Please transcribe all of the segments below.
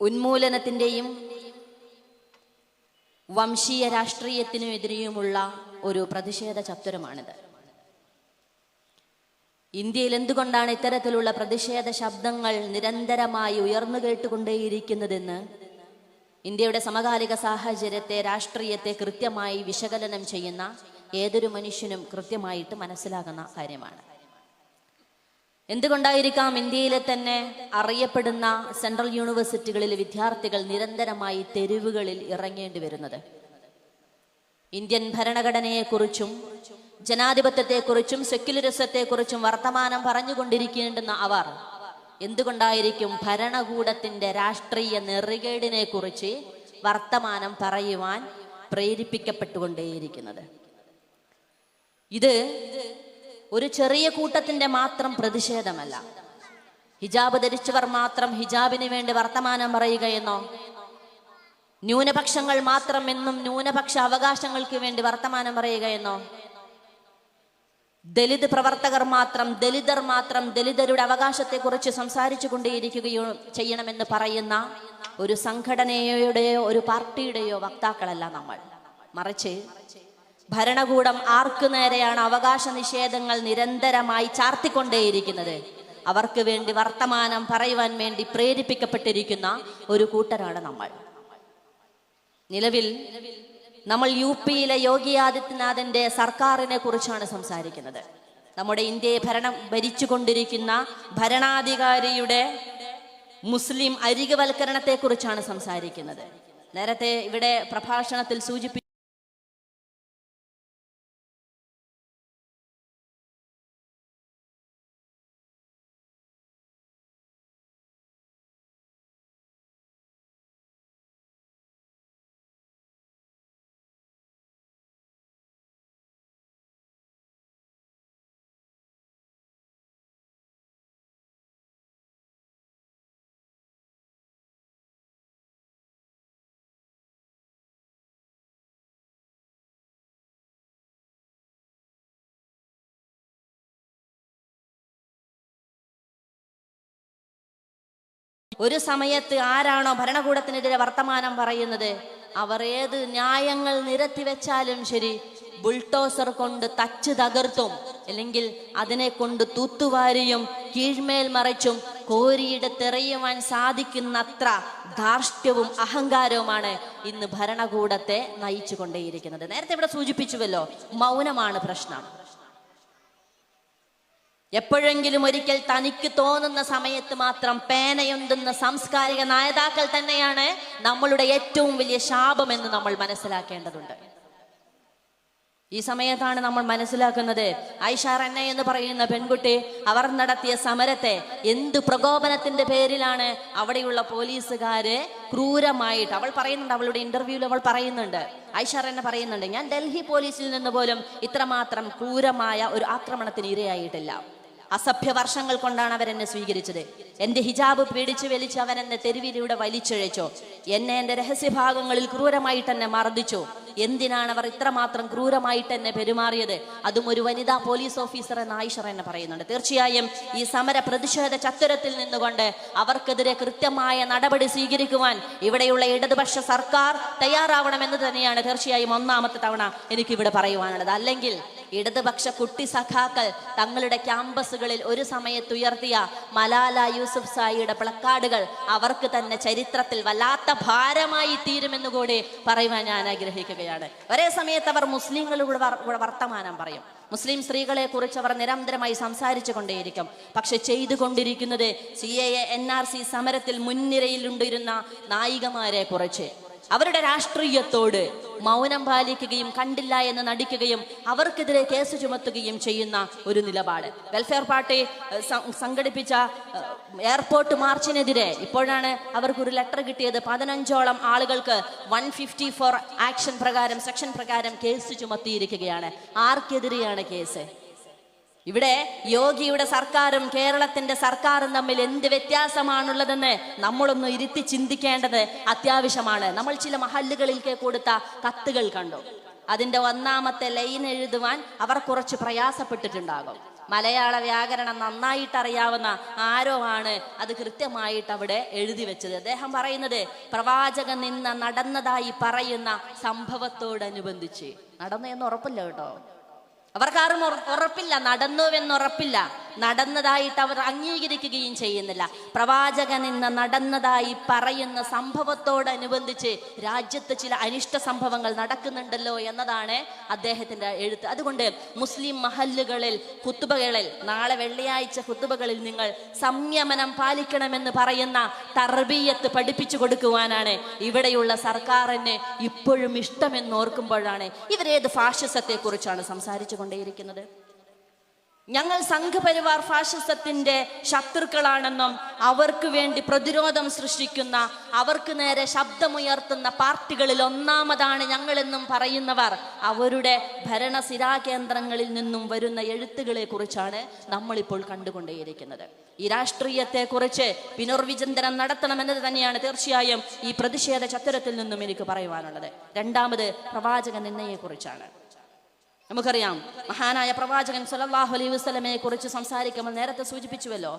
ഉന്മൂലനത്തിന്റെയും വംശീയ രാഷ്ട്രീയത്തിനുമെതിരെയുമുള്ള ഒരു പ്രതിഷേധ ചത്വരമാണിത്. ഇന്ത്യയിൽ എന്തുകൊണ്ടാണ് ഇത്തരത്തിലുള്ള പ്രതിഷേധ ശബ്ദങ്ങൾ നിരന്തരമായി ഉയർന്നു കേട്ടുകൊണ്ടേയിരിക്കുന്നതെന്ന് ഇന്ത്യയുടെ സമകാലിക സാഹചര്യത്തെ രാഷ്ട്രീയത്തെ കൃത്യമായി വിശകലനം ചെയ്യുന്ന ഏതൊരു മനുഷ്യനും കൃത്യമായിട്ട് മനസ്സിലാകുന്ന കാര്യമാണ്. എന്തുകൊണ്ടായിരിക്കാം ഇന്ത്യയിലെ തന്നെ അറിയപ്പെടുന്ന സെൻട്രൽ യൂണിവേഴ്സിറ്റികളിലെ വിദ്യാർത്ഥികൾ നിരന്തരമായി തെരുവുകളിൽ ഇറങ്ങേണ്ടി വരുന്നത്? ഇന്ത്യൻ ഭരണഘടനയെക്കുറിച്ചും ജനാധിപത്യത്തെക്കുറിച്ചും സെക്യുലറിസത്തെക്കുറിച്ചും വർത്തമാനം പറഞ്ഞുകൊണ്ടിരിക്കേണ്ടുന്ന അവർ എന്തുകൊണ്ടായിരിക്കും ഭരണകൂടത്തിന്റെ രാഷ്ട്രീയ നെറികേടിനെ കുറിച്ച് വർത്തമാനം പറയുവാൻ പ്രേരിപ്പിക്കപ്പെട്ടുകൊണ്ടേയിരിക്കുന്നത്? ഇത് ഒരു ചെറിയ കൂട്ടത്തിന്റെ മാത്രം പ്രതിഷേധമല്ല. ഹിജാബ് ധരിച്ചവർ മാത്രം ഹിജാബിന് വേണ്ടി വർത്തമാനം പറയുകയെന്നോ? ന്യൂനപക്ഷങ്ങൾ മാത്രം എന്നും ന്യൂനപക്ഷ അവകാശങ്ങൾക്ക് വേണ്ടി വർത്തമാനം പറയുകയെന്നോ? ദലിത് പ്രവർത്തകർ മാത്രം ദലിതർ മാത്രം ദലിതരുടെ അവകാശത്തെക്കുറിച്ച് സംസാരിച്ചു കൊണ്ടേയിരിക്കുകയോ ചെയ്യണമെന്ന് പറയുന്ന ഒരു സംഘടനയുടെയോ ഒരു പാർട്ടിയുടെയോ വക്താക്കളല്ല നമ്മൾ. മറിച്ച് ഭരണകൂടം ആർക്കു നേരെയാണ് അവകാശ നിഷേധങ്ങൾ നിരന്തരമായി ചാർത്തിക്കൊണ്ടേയിരിക്കുന്നത്? അവർക്ക് വേണ്ടി വർത്തമാനം പറയുവാൻ വേണ്ടി പ്രേരിപ്പിക്കപ്പെട്ടിരിക്കുന്ന ഒരു കൂട്ടരാണ് നമ്മൾ. നിലവിൽ നമ്മൾ യു പിയിലെ യോഗി ആദിത്യനാഥിന്റെ സർക്കാരിനെ കുറിച്ചാണ് സംസാരിക്കുന്നത്. നമ്മുടെ ഇന്ത്യയെ ഭരണം ഭരിച്ചുകൊണ്ടിരിക്കുന്ന ഭരണാധികാരിയുടെ മുസ്ലിം അരികവൽക്കരണത്തെക്കുറിച്ചാണ് സംസാരിക്കുന്നത്. നേരത്തെ ഇവിടെ പ്രഭാഷണത്തിൽ സൂചിപ്പിച്ചു ഒരു സമയത്ത് ആരാണോ ഭരണകൂടത്തിനെതിരെ വർത്തമാനം പറയുന്നത്? അവർ ഏത് ന്യായങ്ങൾ നിരത്തി വെച്ചാലും ശരി ബുൾട്ടോസർ കൊണ്ട് തച്ച് തകർത്തും. അല്ലെങ്കിൽ അതിനെ കൊണ്ട് തൂത്തുവാരിയും കീഴ്മേൽ മറിച്ചും കോരിയുടെ തെറിയുവാൻ സാധിക്കുന്നത്ര ധാർഷ്ട്യവും അഹങ്കാരവുമാണ് ഇന്ന് ഭരണകൂടത്തെ നയിച്ചു കൊണ്ടേയിരിക്കുന്നത് നേരത്തെ ഇവിടെ സൂചിപ്പിച്ചുവല്ലോ മൗനമാണ് പ്രശ്നം. എപ്പോഴെങ്കിലും ഒരിക്കൽ തനിക്ക് തോന്നുന്ന സമയത്ത് മാത്രം പേനയൊന്തുന്ന സാംസ്കാരിക നേതാക്കൾ തന്നെയാണ് നമ്മളുടെ ഏറ്റവും വലിയ ശാപമെന്ന് നമ്മൾ മനസ്സിലാക്കേണ്ടതുണ്ട്. ഈ സമയത്താണ് നമ്മൾ മനസ്സിലാക്കുന്നത് ഐഷ എന്നെ എന്ന് പറയുന്ന പെൺകുട്ടി അവർ നടത്തിയ സമരത്തെ എന്ത് പ്രകോപനത്തിന്റെ പേരിലാണ് അവിടെയുള്ള പോലീസുകാര് ക്രൂരമായിട്ട് അവൾ പറയുന്നുണ്ട് അവളുടെ ഇന്റർവ്യൂവിൽ അവൾ പറയുന്നുണ്ട്. ഐഷ എന്നെ പറയുന്നുണ്ട് ഞാൻ ഡൽഹി പോലീസിൽ നിന്ന് പോലും ഇത്രമാത്രം ക്രൂരമായ ഒരു ആക്രമണത്തിന് ഇരയായിട്ടില്ല. അസഭ്യ വർഷങ്ങൾ കൊണ്ടാണ് അവരെന്നെ സ്വീകരിച്ചത്. എന്റെ ഹിജാബ് പിടിച്ചു വലിച്ച് അവൻ എന്നെ തെരുവിലൂടെ വലിച്ചിഴച്ചു. എന്നെ എന്റെ രഹസ്യഭാഗങ്ങളിൽ ക്രൂരമായിട്ട് എന്നെ മർദ്ദിച്ചു. എന്തിനാണ് അവർ ഇത്രമാത്രം ക്രൂരമായിട്ട് എന്നെ പെരുമാറിയത്? അതും ഒരു വനിതാ പോലീസ് ഓഫീസർ എന്ന ആയിഷർ എന്നെ പറയുന്നുണ്ട്. തീർച്ചയായും ഈ സമര പ്രതിഷേധ ചത്തുരത്തിൽ നിന്നുകൊണ്ട് അവർക്കെതിരെ കൃത്യമായ നടപടി സ്വീകരിക്കുവാൻ ഇവിടെയുള്ള ഇടതുപക്ഷ സർക്കാർ തയ്യാറാവണമെന്ന് തന്നെയാണ് തീർച്ചയായും ഒന്നാമത്തെ തവണ എനിക്കിവിടെ പറയുവാനുള്ളത്. അല്ലെങ്കിൽ ഇടതുപക്ഷ കുട്ടി സഖാക്കൾ തങ്ങളുടെ ക്യാമ്പസുകളിൽ ഒരു സമയത്ത് ഉയർത്തിയ മലാല യൂസുഫ് സായിയുടെ പ്ലക്കാർഡുകൾ അവർക്ക് തന്നെ ചരിത്രത്തിൽ വല്ലാത്ത ഭാരമായി തീരുമെന്ന് കൂടി പറയുവാൻ ഞാൻ ആഗ്രഹിക്കുകയാണ്. ഒരേ സമയത്ത് അവർ മുസ്ലിങ്ങളുടെ വർത്തമാനം പറയും. മുസ്ലിം സ്ത്രീകളെ കുറിച്ച് അവർ നിരന്തരമായി സംസാരിച്ചു കൊണ്ടേയിരിക്കും. പക്ഷെ ചെയ്തുകൊണ്ടിരിക്കുന്നത് C A N R C സമരത്തിൽ മുൻനിരയിലുണ്ടിരുന്ന നായികമാരെ കുറിച്ച്. അവരുടെ രാഷ്ട്രീയത്തോട് മൗനം പാലിക്കുകയും കണ്ടില്ല എന്ന് നടിക്കുകയും അവർക്കെതിരെ കേസ് ചുമത്തുകയും ചെയ്യുന്ന ഒരു നിലപാട്. വെൽഫെയർ പാർട്ടി സംഘടിപ്പിച്ച എയർപോർട്ട് മാർച്ചിനെതിരെ ഇപ്പോഴാണ് അവർക്ക് ഒരു ലെറ്റർ കിട്ടിയത്. പതിനഞ്ചോളം ആളുകൾക്ക് വൺ ഫിഫ്റ്റി ഫോർ ആക്ഷൻ പ്രകാരം സെക്ഷൻ പ്രകാരം കേസ് ചുമത്തിയിരിക്കുകയാണ്. ആർക്കെതിരെയാണ് കേസ്? ഇവിടെ യോഗിയുടെ സർക്കാരും കേരളത്തിന്റെ സർക്കാരും തമ്മിൽ എന്ത് വ്യത്യാസമാണുള്ളതെന്ന് നമ്മളൊന്ന് ഇരുത്തി ചിന്തിക്കേണ്ടത് അത്യാവശ്യമാണ്. നമ്മൾ ചില മഹല്ലുകളിലേക്ക് കൊടുത്ത കത്തുകൾ കണ്ടു. അതിന്റെ ഒന്നാമത്തെ ലൈൻ എഴുതുവാൻ അവർ കുറച്ച് പ്രയാസപ്പെട്ടിട്ടുണ്ടാകും. മലയാള വ്യാകരണം നന്നായിട്ട് അറിയാവുന്ന ആരോ ആണ് അത് കൃത്യമായിട്ട് അവിടെ എഴുതി വെച്ചത്. അദ്ദേഹം പറയുന്നത് പ്രവാചകൻ നിന്ന് നടന്നതായി പറയുന്ന സംഭവത്തോടനുബന്ധിച്ച്. നടന്നു എന്ന് ഉറപ്പില്ല കേട്ടോ. അവർക്കാരും ഉറപ്പില്ല നടന്നുവെന്ന് ഉറപ്പില്ല നടന്നതായിട്ട് അവർ അംഗീകരിക്കുകയും ചെയ്യുന്നില്ല. പ്രവാചകൻ ഇന്ന് നടന്നതായി പറയുന്ന സംഭവത്തോടനുബന്ധിച്ച് രാജ്യത്ത് ചില അനിഷ്ട സംഭവങ്ങൾ നടക്കുന്നുണ്ടല്ലോ എന്നതാണ് അദ്ദേഹത്തിന്റെ എഴുത്ത്. അതുകൊണ്ട് മുസ്ലിം മഹല്ലുകളിൽ കുത്തുബകളിൽ നാളെ വെള്ളിയാഴ്ച കുത്തുബകളിൽ നിങ്ങൾ സംയമനം പാലിക്കണമെന്ന് പറയുന്ന തർബീയത്ത് പഠിപ്പിച്ചു കൊടുക്കുവാനാണ് ഇവിടെയുള്ള സർക്കാരിന് ഇപ്പോഴും ഇഷ്ടമെന്ന് ഓർക്കുമ്പോഴാണ് ഇവരേത് ഫാഷിസത്തെക്കുറിച്ചാണ് സംസാരിച്ചു കൊണ്ടേയിരിക്കുന്നത്. ഞങ്ങൾ സംഘപരിവാർ ഫാഷിസത്തിന്റെ ശത്രുക്കളാണെന്നും അവർക്ക് വേണ്ടി പ്രതിരോധം സൃഷ്ടിക്കുന്ന അവർക്ക് നേരെ ശബ്ദമുയർത്തുന്ന പാർട്ടികളിൽ ഒന്നാമതാണ് ഞങ്ങളെന്നും പറയുന്നവർ. അവരുടെ ഭരണസിരാ കേന്ദ്രങ്ങളിൽ നിന്നും വരുന്ന എഴുത്തുകളെ കുറിച്ചാണ് നമ്മളിപ്പോൾ കണ്ടുകൊണ്ടേയിരിക്കുന്നത്. ഈ രാഷ്ട്രീയത്തെ കുറിച്ച് പുനർവിചിന്തനം നടത്തണമെന്നത് തന്നെയാണ് തീർച്ചയായും ഈ പ്രതിഷേധ ചത്തരത്തിൽ നിന്നും എനിക്ക് പറയുവാനുള്ളത്. രണ്ടാമത് പ്രവാചക നിന്നയെ കുറിച്ചാണ് നമുക്കറിയാം മഹാനായ പ്രവാചകൻ സല്ലല്ലാഹു അലൈഹി വസ്ലമയെ കുറിച്ച് സംസാരിക്കുമ്പോൾ നേരത്തെ സൂചിപ്പിച്ചുവല്ലോ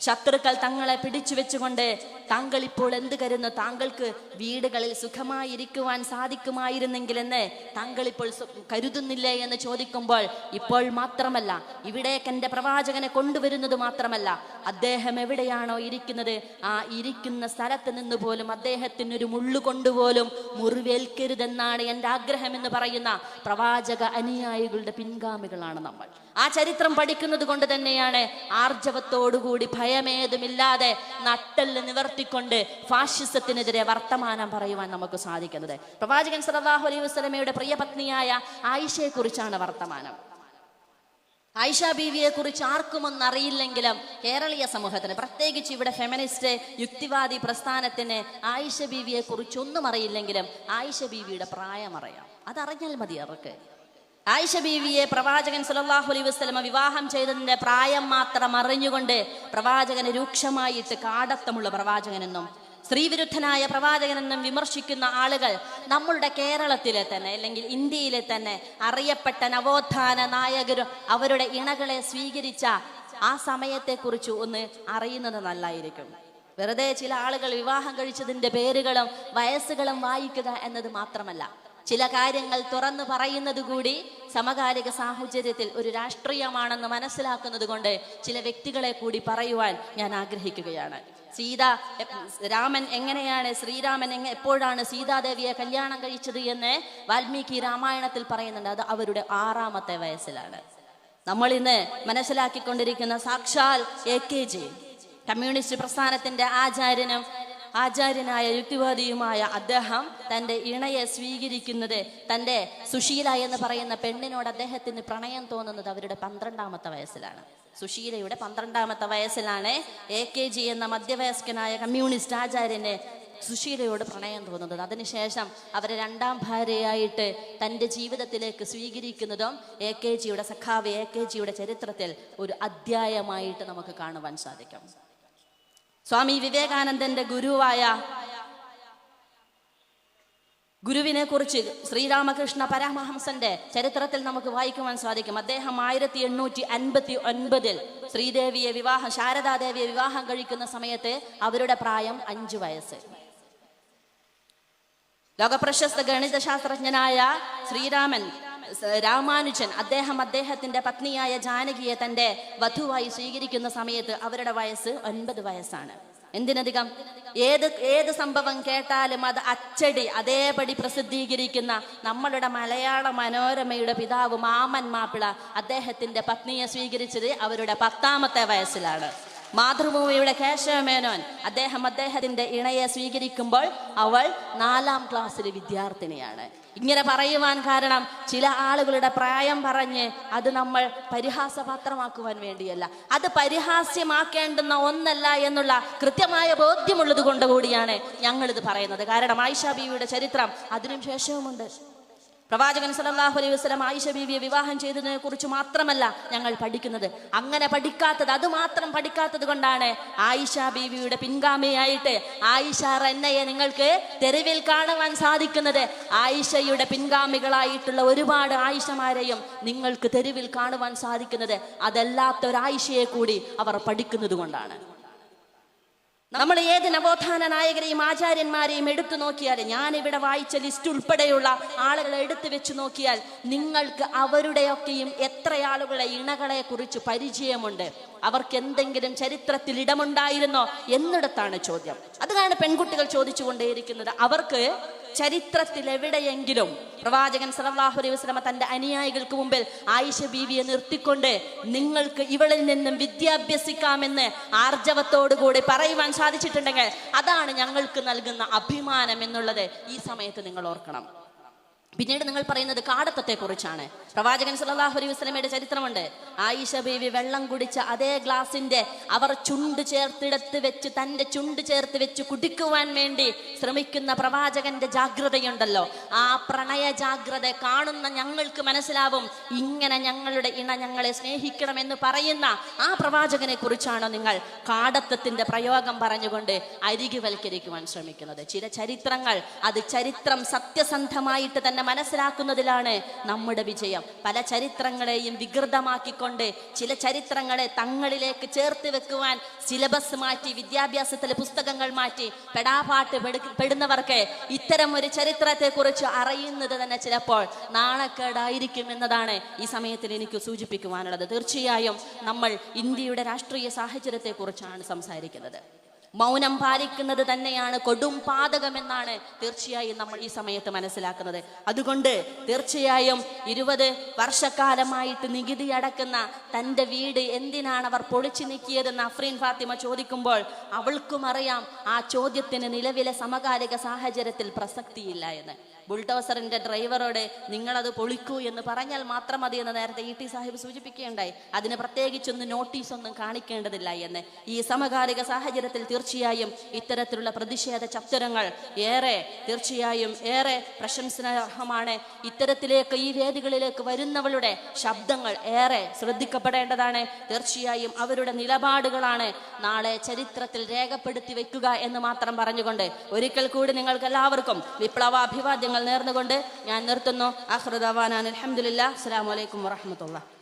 ശത്രുക്കൾ തങ്ങളെ പിടിച്ചു വെച്ചുകൊണ്ട് താങ്കൾ ഇപ്പോൾ എന്ത് കരുന്നു താങ്കൾക്ക് വീടുകളിൽ സുഖമായിരിക്കുവാൻ സാധിക്കുമായിരുന്നെങ്കിലെന്ന് താങ്കൾ ഇപ്പോൾ കരുതുന്നില്ലേ എന്ന് ചോദിക്കുമ്പോൾ ഇപ്പോൾ മാത്രമല്ല ഇവിടേക്ക് എന്റെ പ്രവാചകനെ കൊണ്ടുവരുന്നത് മാത്രമല്ല അദ്ദേഹം എവിടെയാണോ ഇരിക്കുന്നത്? ആ ഇരിക്കുന്ന സ്ഥലത്ത് നിന്ന് പോലും അദ്ദേഹത്തിന് ഒരു മുള്ളു കൊണ്ടുപോലും മുറിവേൽക്കരുതെന്നാണ് എന്റെ ആഗ്രഹം എന്ന് പറയുന്ന പ്രവാചക അനുയായികളുടെ പിൻഗാമികളാണ് നമ്മൾ. ആ ചരിത്രം പഠിക്കുന്നത് കൊണ്ട് തന്നെയാണ് ആർജവത്തോടുകൂടി ഭയമേതുമില്ലാതെ നട്ടെല്ല് നിവർത്തിക്കൊണ്ട് ഫാഷിസത്തിനെതിരെ വർത്തമാനം പറയുവാൻ നമുക്ക് സാധിക്കുന്നത്. പ്രവാചകൻ സലാഹു അലൈഹി വസ്ലമയുടെ പ്രിയപത്നിയായ ആയിഷയെ കുറിച്ചാണ് വർത്തമാനം. ആയിഷ ബീവിയെ കുറിച്ച് ആർക്കും ഒന്നറിയില്ലെങ്കിലും കേരളീയ സമൂഹത്തിന് പ്രത്യേകിച്ച് ഇവിടെ ഫെമിനിസ്റ്റ് യുക്തിവാദി പ്രസ്ഥാനത്തിന് ആയിഷ ബീവിയെ കുറിച്ചൊന്നും അറിയില്ലെങ്കിലും ആയിഷ ബീവിയുടെ പ്രായം അറിയാം അതറിഞ്ഞാൽ മതി അവർക്ക്. ആയിഷ ബീവിയെ പ്രവാചകൻ സുലല്ലാഹു അലൈ വസ്ലമ വിവാഹം ചെയ്തതിന്റെ പ്രായം മാത്രം അറിഞ്ഞുകൊണ്ട് പ്രവാചകന് രൂക്ഷമായിട്ട് കാടത്തമുള്ള പ്രവാചകനെന്നും സ്ത്രീവിരുദ്ധനായ പ്രവാചകനെന്നും വിമർശിക്കുന്ന ആളുകൾ നമ്മളുടെ കേരളത്തിലെ തന്നെ അല്ലെങ്കിൽ ഇന്ത്യയിലെ തന്നെ അറിയപ്പെട്ട നവോത്ഥാന നായകരും അവരുടെ ഇണകളെ സ്വീകരിച്ച ആ സമയത്തെക്കുറിച്ച് ഒന്ന് അറിയുന്നത് നല്ലായിരിക്കും. വെറുതെ ചില ആളുകൾ വിവാഹം കഴിച്ചതിന്റെ പേരുകളും വയസ്സുകളും വായിക്കുക എന്നത് മാത്രമല്ല. ചില കാര്യങ്ങൾ തുറന്നു പറയുന്നത് കൂടി സമകാലിക സാഹചര്യത്തിൽ ഒരു രാഷ്ട്രീയമാണെന്ന് മനസ്സിലാക്കുന്നത് കൊണ്ട് ചില വ്യക്തികളെ കൂടി പറയുവാൻ ഞാൻ ആഗ്രഹിക്കുകയാണ്. സീത രാമൻ എങ്ങനെയാണ് ശ്രീരാമൻ എങ്ങ എപ്പോഴാണ് സീതാദേവിയെ കല്യാണം കഴിച്ചത് എന്ന് വാൽമീകി രാമായണത്തിൽ പറയുന്നുണ്ട്. അത് അവരുടെ ആറാമത്തെ വയസ്സിലാണ്. നമ്മൾ ഇന്ന് മനസ്സിലാക്കിക്കൊണ്ടിരിക്കുന്ന സാക്ഷാൽ എ കെ ജി കമ്മ്യൂണിസ്റ്റ് പ്രസ്ഥാനത്തിന്റെ ആചാര്യനും ആചാര്യനായ യുക്തിവാദിയുമായ അദ്ദേഹം തന്റെ ഇണയെ സ്വീകരിക്കുന്നത് തന്റെ സുശീല എന്ന് പറയുന്ന പെണ്ണിനോട് അദ്ദേഹത്തിന് പ്രണയം തോന്നുന്നത് അവരുടെ പന്ത്രണ്ടാമത്തെ വയസ്സിലാണ്. സുശീലയുടെ പന്ത്രണ്ടാമത്തെ വയസ്സിലാണ് എ കെ ജി എന്ന മധ്യവയസ്കനായ കമ്മ്യൂണിസ്റ്റ് ആചാര്യനെ സുശീലയോട് പ്രണയം തോന്നുന്നത്. അതിനുശേഷം അവരെ രണ്ടാം ഭാര്യയായിട്ട് തന്റെ ജീവിതത്തിലേക്ക് സ്വീകരിക്കുന്നതും എ കെ ജിയുടെ സഖാവ് എ കെ ജിയുടെ ചരിത്രത്തിൽ ഒരു അധ്യായമായിട്ട് നമുക്ക് കാണുവാൻ സാധിക്കും. സ്വാമി വിവേകാനന്ദന്റെ ഗുരുവായ ഗുരുവിനെ കുറിച്ച് ശ്രീരാമകൃഷ്ണ പരമഹംസന്റെ ചരിത്രത്തിൽ നമുക്ക് വായിക്കുവാൻ സാധിക്കും. അദ്ദേഹം ആയിരത്തി എണ്ണൂറ്റി അൻപത്തി ഒൻപതിൽ ശ്രീദേവിയെ വിവാഹം ശാരദാദേവിയെ വിവാഹം കഴിക്കുന്ന സമയത്ത് അവരുടെ പ്രായം അഞ്ചു വയസ്സ്. ലോകപ്രശസ്ത ഗണിതശാസ്ത്രജ്ഞനായ ശ്രീരാമൻ രാമാനുജൻ അദ്ദേഹം അദ്ദേഹത്തിന്റെ പത്നിയായ ജാനകിയെ തന്റെ വധുവായി സ്വീകരിക്കുന്ന സമയത്ത് അവരുടെ വയസ്സ് ഒൻപത് വയസ്സാണ്. എന്തിനധികം? ഏത് ഏത് സംഭവം കേട്ടാലും അത് അച്ചടി അതേപടി പ്രസിദ്ധീകരിക്കുന്ന നമ്മളുടെ മലയാള മനോരമയുടെ പിതാവ് മാമൻ മാപ്പിള അദ്ദേഹത്തിന്റെ പത്നിയെ സ്വീകരിച്ചത് അവരുടെ പത്താമത്തെ വയസ്സിലാണ്. മാതൃഭൂമിയുടെ കേശവമേനോൻ അദ്ദേഹം അദ്ദേഹത്തിന്റെ ഇണയെ സ്വീകരിക്കുമ്പോൾ അവൾ നാലാം ക്ലാസ്സിലെ വിദ്യാർത്ഥിനിയാണ്. ഇങ്ങനെ പറയുവാൻ കാരണം ചില ആളുകളുടെ പ്രായം പറഞ്ഞ് അത് നമ്മൾ പരിഹാസപാത്രമാക്കുവാൻ വേണ്ടിയല്ല. അത് പരിഹാസ്യമാക്കേണ്ടുന്ന ഒന്നല്ല എന്നുള്ള കൃത്യമായ ബോധ്യമുള്ളത് കൊണ്ട് കൂടിയാണ് ഞങ്ങൾ ഇത് പറയുന്നത്. കാരണം ആയിഷ ബീവിയുടെ ചരിത്രം അതിനും ശേഷവുമുണ്ട്. പ്രവാചകൻ സല്ലല്ലാഹു അലൈഹി വസ്ലം ആയിഷ ബീവിയെ വിവാഹം ചെയ്തതിനെ കുറിച്ച് മാത്രമല്ല ഞങ്ങൾ പഠിക്കുന്നത്. അങ്ങനെ പഠിക്കാത്തത് അത് മാത്രം പഠിക്കാത്തത് കൊണ്ടാണ് ആയിഷ ബീവിയുടെ പിൻഗാമിയായിട്ട് ആയിഷ റന്നയെ നിങ്ങൾക്ക് തെരുവിൽ കാണുവാൻ സാധിക്കുന്നത്. ആയിഷയുടെ പിൻഗാമികളായിട്ടുള്ള ഒരുപാട് ആയിഷമാരെയും നിങ്ങൾക്ക് തെരുവിൽ കാണുവാൻ സാധിക്കുന്നത് അതല്ലാത്ത ഒരു ആയിഷയെ കൂടി അവർ പഠിക്കുന്നത് കൊണ്ടാണ്. നമ്മൾ ഏത് നവോത്ഥാന നായകരെയും ആചാര്യന്മാരെയും എടുത്തു നോക്കിയാൽ ഞാൻ ഇവിടെ വായിച്ച ലിസ്റ്റ് ഉൾപ്പെടെയുള്ള ആളുകളെ എടുത്തു വെച്ച് നോക്കിയാൽ നിങ്ങൾക്ക് അവരുടെയൊക്കെയും എത്ര ആളുകളെ ഇണകളെ കുറിച്ച് പരിചയമുണ്ട്? അവർക്ക് എന്തെങ്കിലും ചരിത്രത്തിൽ ഇടമുണ്ടായിരുന്നോ? എന്നിടത്താണ് ചോദ്യം. അതാണ് പെൺകുട്ടികൾ ചോദിച്ചുകൊണ്ടേയിരിക്കുന്നത് അവർക്ക് ചരിത്രത്തിൽ എവിടെയെങ്കിലും പ്രവാചകൻ സല്ലല്ലാഹു അലൈഹി വസ്ലമ തന്റെ അനുയായികൾക്ക് മുമ്പിൽ ആയിഷ ബീവിയെ നിർത്തിക്കൊണ്ട് നിങ്ങൾക്ക് ഇവളിൽ നിന്നും വിദ്യാഭ്യസിക്കാമെന്ന് ആർജവത്തോടുകൂടി പറയുവാൻ സാധിച്ചിട്ടുണ്ടെങ്കിൽ അതാണ് ഞങ്ങൾക്ക് നൽകുന്ന അഭിമാനം എന്നുള്ളത് ഈ സമയത്ത് നിങ്ങൾ ഓർക്കണം. പിന്നീട് നിങ്ങൾ പറയുന്നത് കാടത്തത്തെ കുറിച്ചാണ് പ്രവാചകൻ സല്ലല്ലാഹു അലൈഹി വസ്ലമയുടെ ചരിത്രമുണ്ട്. ആയിഷ ബീവി വെള്ളം കുടിച്ച അതേ ഗ്ലാസിന്റെ അവർ ചുണ്ട് ചേർത്തിടത്ത് വെച്ച് തന്റെ ചുണ്ട് ചേർത്ത് വെച്ച് കുടിക്കുവാൻ വേണ്ടി ശ്രമിക്കുന്ന പ്രവാചകന്റെ ജാഗ്രതയുണ്ടല്ലോ. ആ പ്രണയ ജാഗ്രത കാണുന്ന ഞങ്ങൾക്ക് മനസ്സിലാവും. ഇങ്ങനെ ഞങ്ങളുടെ ഇണ ഞങ്ങളെ സ്നേഹിക്കണമെന്ന് പറയുന്ന ആ പ്രവാചകനെ കുറിച്ചാണോ നിങ്ങൾ കാടത്തത്തിന്റെ പ്രയോഗം പറഞ്ഞുകൊണ്ട് അരികുവൽക്കരിക്കുവാൻ ശ്രമിക്കുന്നത്. ചില ചരിത്രങ്ങൾ അത് ചരിത്രം സത്യസന്ധമായിട്ട് തന്നെ മനസ്സിലാക്കുന്നതിലാണ് നമ്മുടെ വിജയം. പല ചരിത്രങ്ങളെയും വികൃതമാക്കിക്കൊണ്ട് ചില ചരിത്രങ്ങളെ തങ്ങളിലേക്ക് ചേർത്ത് വെക്കുവാൻ സിലബസ് മാറ്റി വിദ്യാഭ്യാസത്തിലെ പുസ്തകങ്ങൾ മാറ്റി പെടാപാട്ട് പെടുന്നവർക്ക് ഇത്തരം ഒരു ചരിത്രത്തെക്കുറിച്ച് അറിയുന്നത് തന്നെ ചിലപ്പോൾ നാണക്കേടായിരിക്കും എന്നതാണ് ഈ സമയത്തിൽ എനിക്ക് സൂചിപ്പിക്കുവാനുള്ളത്. തീർച്ചയായും നമ്മൾ ഇന്ത്യയുടെ രാഷ്ട്രീയ സാഹചര്യത്തെ കുറിച്ചാണ് സംസാരിക്കുന്നത്. മൗനം പാലിക്കുന്നത് തന്നെയാണ് കൊടും പാതകമെന്നാണ് തീർച്ചയായും നമ്മൾ ഈ സമയത്ത് മനസ്സിലാക്കുന്നത്. അതുകൊണ്ട് തീർച്ചയായും ഇരുപത് വർഷക്കാലമായിട്ട് നികുതി അടക്കുന്ന തന്റെ വീട് എന്തിനാണ് അവർ പൊളിച്ചു നീക്കിയതെന്ന് അഫ്രീൻ ഫാത്തിമ ചോദിക്കുമ്പോൾ അവൾക്കും അറിയാം ആ ചോദ്യത്തിന് നിലവിലെ സമകാലിക സാഹചര്യത്തിൽ പ്രസക്തിയില്ല എന്ന്. ബുൾഡോസറിന്റെ ഡ്രൈവറോട് നിങ്ങളത് പൊളിക്കൂ എന്ന് പറഞ്ഞാൽ മാത്രം മതി എന്ന് നേരത്തെ ഇ ടി സാഹിബ് സൂചിപ്പിക്കുകയുണ്ടായി. അതിന് പ്രത്യേകിച്ചൊന്നും നോട്ടീസൊന്നും കാണിക്കേണ്ടതില്ല എന്ന്. ഈ സമകാലിക സാഹചര്യത്തിൽ തീർച്ചയായും ഇത്തരത്തിലുള്ള പ്രതിഷേധ ചത്തുരങ്ങൾ ഏറെ തീർച്ചയായും ഏറെ പ്രശംസനാർഹമാണ് ഇത്തരത്തിലേക്ക് ഈ വേദികളിലേക്ക് വരുന്നവളുടെ ശബ്ദങ്ങൾ ഏറെ ശ്രദ്ധിക്കപ്പെടേണ്ടതാണ്. തീർച്ചയായും അവരുടെ നിലപാടുകളാണ് നാളെ ചരിത്രത്തിൽ രേഖപ്പെടുത്തി വെക്കുക എന്ന് മാത്രം പറഞ്ഞുകൊണ്ട് ഒരിക്കൽ കൂടി നിങ്ങൾക്ക് എല്ലാവർക്കും വിപ്ലവാഭിവാദ്യങ്ങൾ നേർന്നുകൊണ്ട് ഞാൻ നിർത്തുന്നു. അഹ്റുദവാനാൻ അലഹമുല്ല അസ്സാം വലൈക്കും വാഹമത്തുള്ള